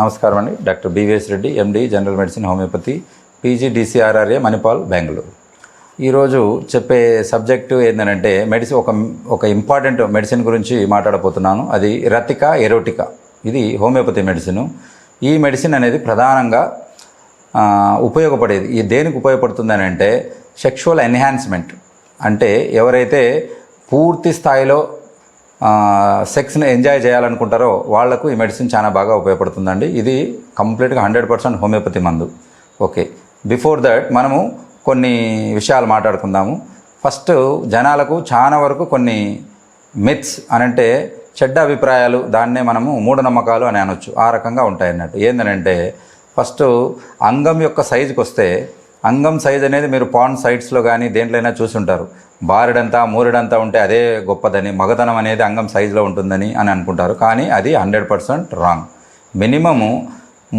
నమస్కారం అండి. Doctor BVS Reddy MD general medicine homeopathy PG DCRRA Manipal Bengaluru. ఈరోజు చెప్పే సబ్జెక్టు ఏంటంటే మెడిసిన్ ఒక ఒక ఇంపార్టెంట్ మెడిసిన్ గురించి మాట్లాడబోతున్నాను. అది రతిక ఎరోటిక. ఇది హోమియోపతి మెడిసిన్. ఈ మెడిసిన్ అనేది ప్రధానంగా ఉపయోగపడేది. ఈ దేనికి ఉపయోగపడుతుందని అంటే సెక్షువల్ ఎన్హాన్స్మెంట్. అంటే ఎవరైతే పూర్తి స్థాయిలో సెక్స్ని ఎంజాయ్ చేయాలనుకుంటారో వాళ్ళకు ఈ మెడిసిన్ చాలా బాగా ఉపయోగపడుతుందండి. ఇది కంప్లీట్గా హండ్రెడ్ పర్సెంట్ హోమియోపతి మందు. ఓకే. బిఫోర్ దట్ మనము కొన్ని విషయాలు మాట్లాడుకుందాము. ఫస్ట్ జనాలకు చాలా వరకు కొన్ని మిత్స్ అనంటే చెడ్డ అభిప్రాయాలు దాన్నే మనము మూఢనమ్మకాలు అని అనొచ్చు. ఆ రకంగా ఉంటాయి అన్నట్టు ఏంటంటే ఫస్ట్ అంగం యొక్క సైజుకి వస్తే అంగం సైజ్ అనేది మీరు పాన్ సైట్స్లో కానీ దేంట్లోనైనా చూసుంటారు బారెడంతా మూరెడంతా ఉంటే అదే గొప్పదని మగతనం అనేది అంగం సైజులో ఉంటుందని అని అనుకుంటారు. కానీ అది హండ్రెడ్ పర్సెంట్ రాంగ్. మినిమము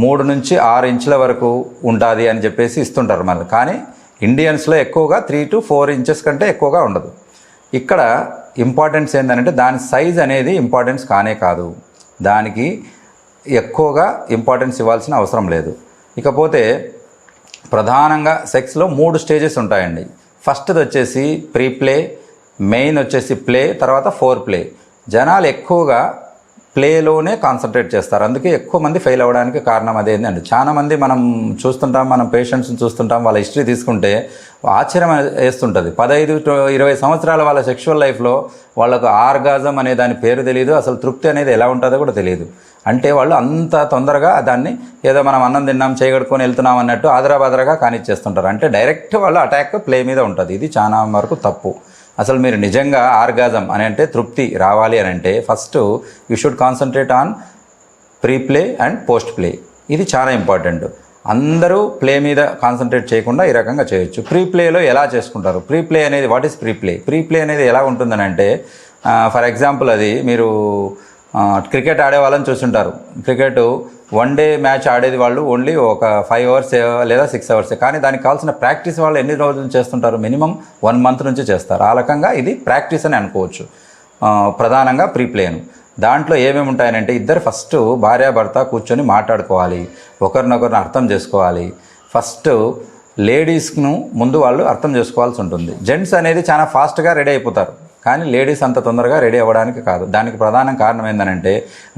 మూడు నుంచి ఆరు ఇంచుల వరకు ఉంటుంది అని చెప్పేసి ఇస్తుంటారు మరి. కానీ ఇండియన్స్లో ఎక్కువగా త్రీ టు ఫోర్ ఇంచెస్ కంటే ఎక్కువగా ఉండదు. ఇక్కడ ఇంపార్టెన్స్ ఏంటంటే దాని సైజ్ అనేది ఇంపార్టెన్స్ కానే కాదు. దానికి ఎక్కువగా ఇంపార్టెన్స్ ఇవ్వాల్సిన అవసరం లేదు. ఇకపోతే ప్రధానంగా సెక్స్లో మూడు స్టేజెస్ ఉంటాయండి. ఫస్ట్ది వచ్చేసి ప్రీ ప్లే మెయిన్ వచ్చేసి ప్లే తర్వాత ఫోర్ ప్లే జనాలు ఎక్కువగా ప్లేలోనే కాన్సన్ట్రేట్ చేస్తారు. అందుకే ఎక్కువ మంది ఫెయిల్ అవ్వడానికి కారణం అదేంటండి చాలామంది మనం చూస్తుంటాం మనం పేషెంట్స్ని చూస్తుంటాం వాళ్ళ హిస్టరీ తీసుకుంటే ఆశ్చర్యం వేస్తుంటుంది. పదహైదు ఇరవై సంవత్సరాల వాళ్ళ సెక్షువల్ లైఫ్లో వాళ్ళకు ఆర్గాజం అనే దాని పేరు తెలియదు అసలు తృప్తి అనేది ఎలా ఉంటుందో కూడా తెలియదు అంటే వాళ్ళు అంత తొందరగా దాన్ని ఏదో మనం అన్నం తిన్నాం చేయగడుకొని వెళ్తున్నాం అన్నట్టు ఆదరాబాదరగా కానిచ్చేస్తుంటారు. అంటే డైరెక్ట్ వాళ్ళు అటాక్ ప్లే మీద ఉంటుంది. ఇది చాలా వరకు తప్పు. అసలు మీరు నిజంగా ఆర్గాజం అని అంటే తృప్తి రావాలి అని అంటే first you should concentrate on pre play and post play ఇది చాలా ఇంపార్టెంట్. అందరూ ప్లే మీద కాన్సన్ట్రేట్ చేయకుండా ఈ రకంగా చేయొచ్చు. ప్రీ ప్లేలో ఎలా చేసుకుంటారు? ప్రీ ప్లే అనేది what is pre play pre play అనేది ఎలా ఉంటుందని అంటే ఫర్ ఎగ్జాంపుల్ అది మీరు క్రికెట్ ఆడే వాళ్ళని చూస్తుంటారు. క్రికెట్ వన్ డే మ్యాచ్ ఆడేది వాళ్ళు ఓన్లీ ఒక ఫైవ్ అవర్స్ లేదా సిక్స్ అవర్స్. కానీ దానికి కావాల్సిన ప్రాక్టీస్ వాళ్ళు ఎన్ని రోజులు చేస్తుంటారు? మినిమం వన్ మంత్ నుంచి చేస్తారు. ఆ రకంగా ఇది ప్రాక్టీస్ అని అనుకోవచ్చు. ప్రధానంగా ప్రీ ప్లేను దాంట్లో ఏమేమి ఉంటాయనంటే ఇద్దరు ఫస్ట్ భార్యాభర్త కూర్చొని మాట్లాడుకోవాలి. ఒకరినొకరిని అర్థం చేసుకోవాలి. ఫస్ట్ లేడీస్ను ముందు వాళ్ళు అర్థం చేసుకోవాల్సి ఉంటుంది. జెంట్స్ అనేది చాలా ఫాస్ట్గా రెడీ అయిపోతారు. కానీ లేడీస్ అంత తొందరగా రెడీ అవ్వడానికి కాదు. దానికి ప్రధాన కారణం ఏంటంటే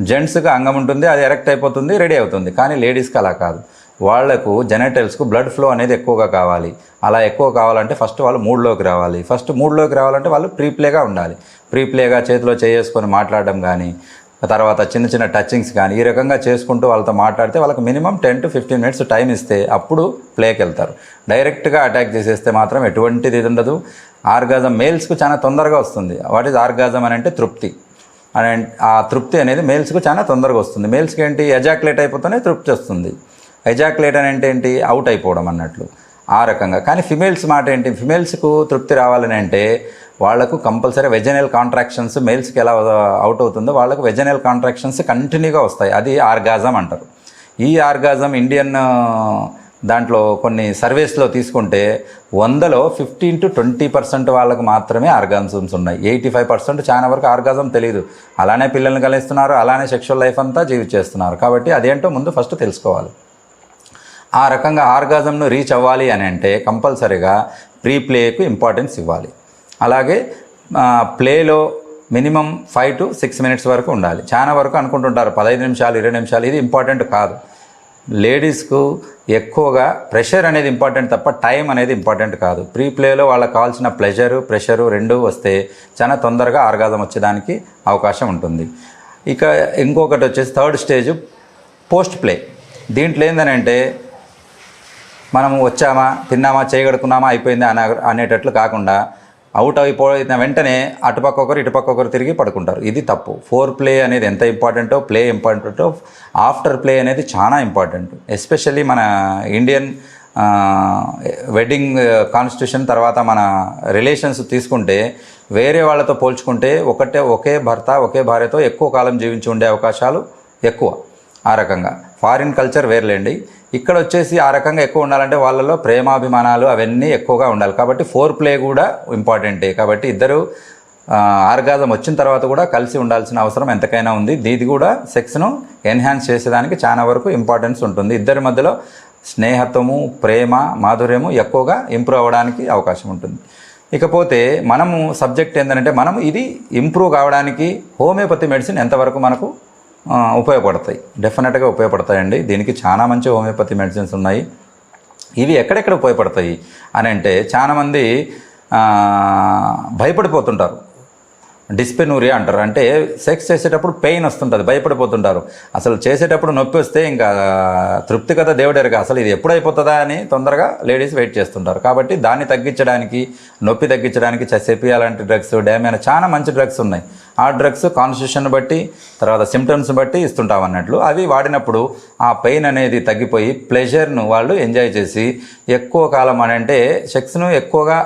జెంట్స్కి అంగం ఉంటుంది అది ఎరెక్ట్ అయిపోతుంది రెడీ అవుతుంది. కానీ లేడీస్కి అలా కాదు. వాళ్ళకు జెనటల్స్కు బ్లడ్ ఫ్లో అనేది ఎక్కువగా కావాలి. అలా ఎక్కువ కావాలంటే ఫస్ట్ వాళ్ళు మూడ్లోకి రావాలి. ఫస్ట్ మూడ్లోకి రావాలంటే వాళ్ళు ప్రీప్లేగా ఉండాలి. ప్రీప్లేగా చేతిలో చేసుకొని మాట్లాడడం కానీ తర్వాత చిన్న చిన్న టచింగ్స్ కానీ ఈ రకంగా చేసుకుంటూ వాళ్ళతో మాట్లాడితే వాళ్ళకి minimum ten to fifteen minutes time ఇస్తే అప్పుడు ప్లేకి వెళ్తారు. డైరెక్ట్గా అటాక్ చేసేస్తే మాత్రం ఎటువంటిది ఇది ఉండదు ఆర్గాజం మేల్స్కు చాలా తొందరగా వస్తుంది. వాట్ ఈజ్ ఆర్గాజం అని అంటే తృప్తి. అని ఆ తృప్తి అనేది మేల్స్కు చాలా తొందరగా వస్తుంది. మేల్స్కి ఏంటి? ఎజాక్లేట్ అయిపోతేనే తృప్తి వస్తుంది. ఎజాక్లేట్ అని అంటే ఏంటి? అవుట్ అయిపోవడం అన్నట్లు. ఆ రకంగా. కానీ ఫిమేల్స్ మాట ఏంటి? ఫిమేల్స్కు తృప్తి రావాలని అంటే వాళ్ళకు కంపల్సరీ వెజనల్ కాంట్రాక్షన్స్ మేల్స్కి ఎలా అవుట్ అవుతుందో వాళ్ళకు వెజనల్ కాంట్రాక్షన్స్ కంటిన్యూగా వస్తాయి. అది ఆర్గాజం అంటారు. ఈ ఆర్గాజం ఇండియన్ దాంట్లో కొన్ని సర్వేస్లో తీసుకుంటే వందలో ఫిఫ్టీన్ టు ట్వంటీ పర్సెంట్ వాళ్ళకు మాత్రమే ఆర్గాజమ్స్ ఉన్నాయి. ఎయిటీ ఫైవ్ పర్సెంట్ చాలా వరకు ఆర్గాజం తెలియదు అలానే పిల్లల్ని కలిస్తున్నారు అలానే సెక్షువల్ లైఫ్ అంతా జీవించేస్తున్నారు. కాబట్టి అదేంటో ముందు ఫస్ట్ తెలుసుకోవాలి. ఆ రకంగా ఆర్గాజంను రీచ్ అవ్వాలి అని అంటే కంపల్సరీగా ప్రీ ప్లేకు ఇంపార్టెన్స్ ఇవ్వాలి. అలాగే ప్లేలో minimum five to six minutes వరకు ఉండాలి. చాలా వరకు అనుకుంటుంటారు పదహైదు నిమిషాలు ఇరవై నిమిషాలు ఇది ఇంపార్టెంట్ కాదు. లేడీస్కు ఎక్కువగా ప్రెషర్ అనేది ఇంపార్టెంట్ తప్ప టైం అనేది ఇంపార్టెంట్ కాదు. ప్రీ ప్లేలో వాళ్ళకి కావాల్సిన ప్లెజరు ప్రెషరు రెండు వస్తే చాలా తొందరగా ఆర్గాజం వచ్చేదానికి అవకాశం ఉంటుంది. ఇక ఇంకొకటి వచ్చేసి థర్డ్ స్టేజ్ పోస్ట్ ప్లే. దీంట్లో ఏంటంటే మనము వచ్చామా తిన్నామా చేయగడుకున్నామా అయిపోయింది అన అనేటట్లు కాకుండా అవుట్ అయిపోయిన వెంటనే అటుపక్క ఒకరు ఇటుపక్క ఒకరు తిరిగి పడుకుంటారు. ఇది తప్పు. ఫోర్ ప్లే అనేది ఎంత ఇంపార్టెంటో ప్లే ఇంపార్టెంటో ఆఫ్టర్ ప్లే అనేది చాలా ఇంపార్టెంట్. ఎస్పెషల్లీ మన ఇండియన్ వెడ్డింగ్ కాన్స్టిట్యూషన్ తర్వాత మన రిలేషన్స్ తీసుకుంటే వేరే వాళ్ళతో పోల్చుకుంటే ఒకటే ఒకే భర్త ఒకే భార్యతో ఎక్కువ కాలం జీవించి ఉండే అవకాశాలు ఎక్కువ. ఆ రకంగా. ఫారిన్ కల్చర్ వేర్లేండి. ఇక్కడ వచ్చేసి ఆ రకంగా ఎక్కువ ఉండాలంటే వాళ్ళలో ప్రేమాభిమానాలు అవన్నీ ఎక్కువగా ఉండాలి. కాబట్టి ఫోర్ ప్లే కూడా ఇంపార్టెంటే. కాబట్టి ఇద్దరు ఆర్గాజం వచ్చిన తర్వాత కూడా కలిసి ఉండాల్సిన అవసరం ఎంతకైనా ఉంది. దీది కూడా సెక్స్ను ఎన్హాన్స్ చేసేదానికి చాలా వరకు ఇంపార్టెన్స్ ఉంటుంది. ఇద్దరి మధ్యలో స్నేహత్వము ప్రేమ మాధుర్యము ఎక్కువగా ఇంప్రూవ్ అవ్వడానికి అవకాశం ఉంటుంది. ఇకపోతే మనము సబ్జెక్ట్ ఏంటంటే మనం ఇది ఇంప్రూవ్ కావడానికి హోమియోపతి మెడిసిన్ ఎంతవరకు మనకు ఉపయోగపడతాయి. డెఫినెట్గా ఉపయోగపడతాయండి. దీనికి చాలా మంచి హోమియోపతి మెడిసిన్స్ ఉన్నాయి. ఇవి ఎక్కడెక్కడ ఉపయోగపడతాయి అని అంటే చాలామంది భయపడిపోతుంటారు. డిస్పెనూరియా అంటారు. అంటే సెక్స్ చేసేటప్పుడు పెయిన్ వస్తుంటుంది. భయపడిపోతుంటారు. అసలు చేసేటప్పుడు నొప్పి వస్తే ఇంకా తృప్తి కదా దేవుడెరగ అసలు ఇది ఎప్పుడు అయిపోతుందా అని తొందరగా లేడీస్ వెయిట్ చేస్తుంటారు. కాబట్టి దాన్ని తగ్గించడానికి నొప్పి తగ్గించడానికి చెసెపి అలాంటి డ్రగ్స్ డ్యామేన చాలా మంచి డ్రగ్స్ ఉన్నాయి. ఆ డ్రగ్స్ కాన్స్టిట్యూషన్ బట్టి తర్వాత సిమ్టమ్స్ బట్టి ఇస్తుంటాం అన్నట్లు. అవి వాడినప్పుడు ఆ పెయిన్ అనేది తగ్గిపోయి ప్లెజర్ను వాళ్ళు ఎంజాయ్ చేసి ఎక్కువ కాలం అని అంటే సెక్స్ను ఎక్కువగా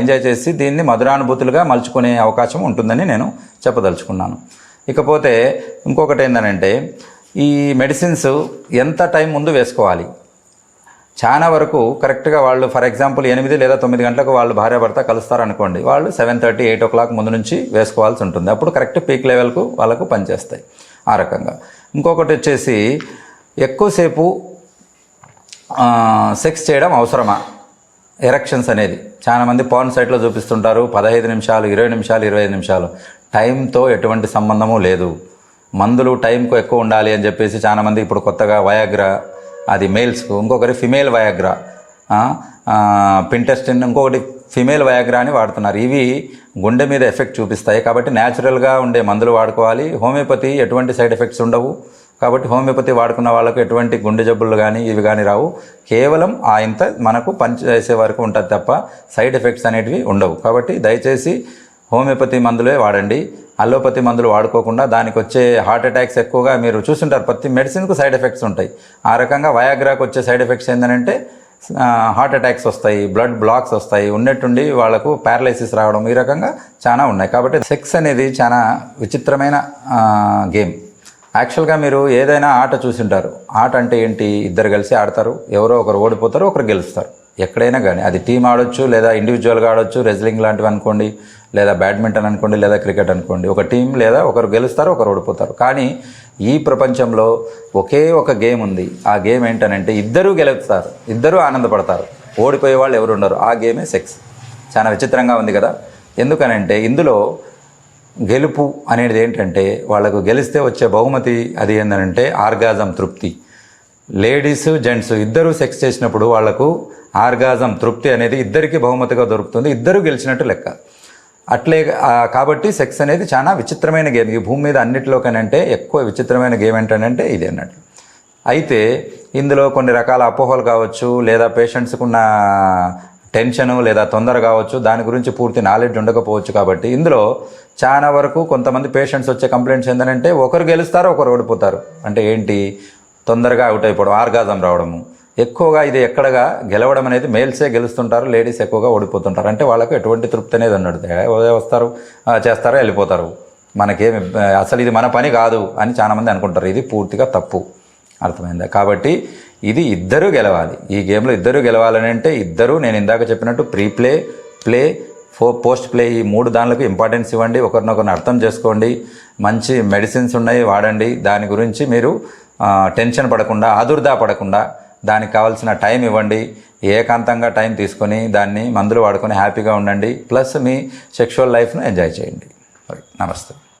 ఎంజాయ్ చేసి దీన్ని మధురానుభూతులుగా మలుచుకునే అవకాశం ఉంటుందని నేను చెప్పదలుచుకున్నాను. ఇకపోతే ఇంకొకటి ఏంటంటే ఈ మెడిసిన్స్ ఎంత టైం ముందు వేసుకోవాలి? చాలా వరకు కరెక్ట్గా వాళ్ళు ఫర్ ఎగ్జాంపుల్ ఎనిమిది లేదా తొమ్మిది గంటలకు వాళ్ళు భార్యాభర్త కలుస్తారు అనుకోండి వాళ్ళు seven thirty eight o'clock ముందు నుంచి వేసుకోవాల్సి ఉంటుంది. అప్పుడు కరెక్ట్ పీక్ లెవెల్కు వాళ్ళకు పనిచేస్తాయి ఆ రకంగా. ఇంకొకటి వచ్చేసి ఎక్కువసేపు సెక్స్ చేయడం అవసరమా? ఎరక్షన్స్ అనేది. చాలా మంది పాన్ సైట్లో చూపిస్తుంటారు పదహైదు నిమిషాలు ఇరవై నిమిషాలు ఇరవై ఐదు నిమిషాలు. టైంతో ఎటువంటి సంబంధము లేదు. మందులు టైంకు ఎక్కువ ఉండాలి అని చెప్పేసి చాలా మంది ఇప్పుడు కొత్తగా వయాగ్రా అది మేల్స్కు ఇంకొకటి ఫిమేల్ వయాగ్రా పింటెస్టిన్ ఇంకొకటి ఫిమేల్ వయాగ్రా అని వాడుతున్నారు. ఇవి గుండె మీద ఎఫెక్ట్ చూపిస్తాయి. కాబట్టి న్యాచురల్గా ఉండే మందులు వాడుకోవాలి. హోమియోపతి ఎటువంటి సైడ్ ఎఫెక్ట్స్ ఉండవు. కాబట్టి హోమియోపతి వాడుకున్న వాళ్ళకు ఎటువంటి గుండె జబ్బులు కానీ ఇవి కానీ రావు. కేవలం ఆ ఇంత మనకు పనిచేసే వరకు ఉంటుంది తప్ప సైడ్ ఎఫెక్ట్స్ అనేటివి ఉండవు. కాబట్టి దయచేసి హోమియోపతి మందులే వాడండి. అల్లోపతి మందులు వాడుకోకుండా దానికి వచ్చే హార్ట్ అటాక్స్ ఎక్కువగా మీరు చూస్తుంటారు. ప్రతి మెడిసిన్కు సైడ్ ఎఫెక్ట్స్ ఉంటాయి. ఆ రకంగా వయాగ్రాకు వచ్చే సైడ్ ఎఫెక్ట్స్ ఏంటంటే హార్ట్ అటాక్స్ వస్తాయి బ్లడ్ బ్లాక్స్ వస్తాయి ఉన్నట్టుండి వాళ్ళకు ప్యారలైసిస్ రావడం ఈ రకంగా చాలా ఉన్నాయి. కాబట్టి సెక్స్ అనేది చాలా విచిత్రమైన గేమ్. యాక్చువల్గా మీరు ఏదైనా ఆట చూసింటారు. ఆట అంటే ఏంటి? ఇద్దరు కలిసి ఆడతారు. ఎవరో ఒకరు ఓడిపోతారు ఒకరు గెలుస్తారు. ఎక్కడైనా కానీ. అది టీం ఆడొచ్చు లేదా ఇండివిజువల్గా ఆడొచ్చు రెజ్లింగ్ లాంటివి అనుకోండి లేదా బ్యాడ్మింటన్ అనుకోండి లేదా క్రికెట్ అనుకోండి. ఒక టీం లేదా ఒకరు గెలుస్తారు ఒకరు ఓడిపోతారు. కానీ ఈ ప్రపంచంలో ఒకే ఒక గేమ్ ఉంది. ఆ గేమ్ ఏంటనంటే ఇద్దరూ గెలుస్తారు ఇద్దరూ ఆనందపడతారు. ఓడిపోయే వాళ్ళు ఎవరు ఉండరు. ఆ గేమే సెక్స్ చాలా విచిత్రంగా ఉంది కదా. ఎందుకనంటే ఇందులో గెలుపు అనేది ఏంటంటే వాళ్ళకు గెలిస్తే వచ్చే బహుమతి అది ఏంటంటే ఆర్గాజం తృప్తి. లేడీస్ జెంట్స్ ఇద్దరూ సెక్స్ చేసినప్పుడు వాళ్ళకు ఆర్గాజం తృప్తి అనేది ఇద్దరికి బహుమతిగా దొరుకుతుంది. ఇద్దరు గెలిచినట్టు లెక్క. అట్లే కాబట్టి సెక్స్ అనేది చాలా విచిత్రమైన గేమ్. ఈ భూమి మీద అన్నిటిలోకనంటే ఎక్కువ విచిత్రమైన గేమ్ ఏంటంటే ఇది అన్నట్టు. అయితే ఇందులో కొన్ని రకాల అపోహలు కావచ్చు లేదా పేషెంట్స్కున్న టెన్షన్ టెన్షను లేదా తొందర కావచ్చు దాని గురించి పూర్తి నాలెడ్జ్ ఉండకపోవచ్చు కాబట్టి ఇందులో చాలా వరకు కొంతమంది పేషెంట్స్ వచ్చే కంప్లైంట్స్ ఏంటంటే ఒకరు గెలుస్తారు ఒకరు ఓడిపోతారు. అంటే ఏంటి? తొందరగా అవుట్ అయిపోవడం ఆర్గాజం రావడము. ఎక్కువగా ఇది ఎక్కడగా గెలవడం అనేది మేల్సే గెలుస్తుంటారు లేడీస్ ఎక్కువగా ఓడిపోతుంటారు. అంటే వాళ్ళకు ఎటువంటి తృప్తి అనేది ఉండదు. వస్తారు చేస్తారో చేస్తారు వెళ్ళిపోతారు. మనకేమి అసలు ఇది మన పని కాదు అని చాలామంది అనుకుంటారు. ఇది పూర్తిగా తప్పు. అర్థమైందా? కాబట్టి ఇది ఇద్దరూ గెలవాలి. ఈ గేమ్లో ఇద్దరూ గెలవాలని అంటే ఇద్దరూ నేను ఇందాక చెప్పినట్టు pre play play fore post play ఈ మూడు దానిలకు ఇంపార్టెన్స్ ఇవ్వండి. ఒకరినొకరిని అర్థం చేసుకోండి. మంచి మెడిసిన్స్ ఉన్నాయి వాడండి. దాని గురించి మీరు టెన్షన్ పడకుండా ఆదుర్దా పడకుండా దానికి కావాల్సిన టైం ఇవ్వండి. ఏకాంతంగా టైం తీసుకొని దాన్ని మందులు వాడుకొని హ్యాపీగా ఉండండి. ప్లస్ మీ సెక్షువల్ లైఫ్ను ఎంజాయ్ చేయండి. నమస్తే.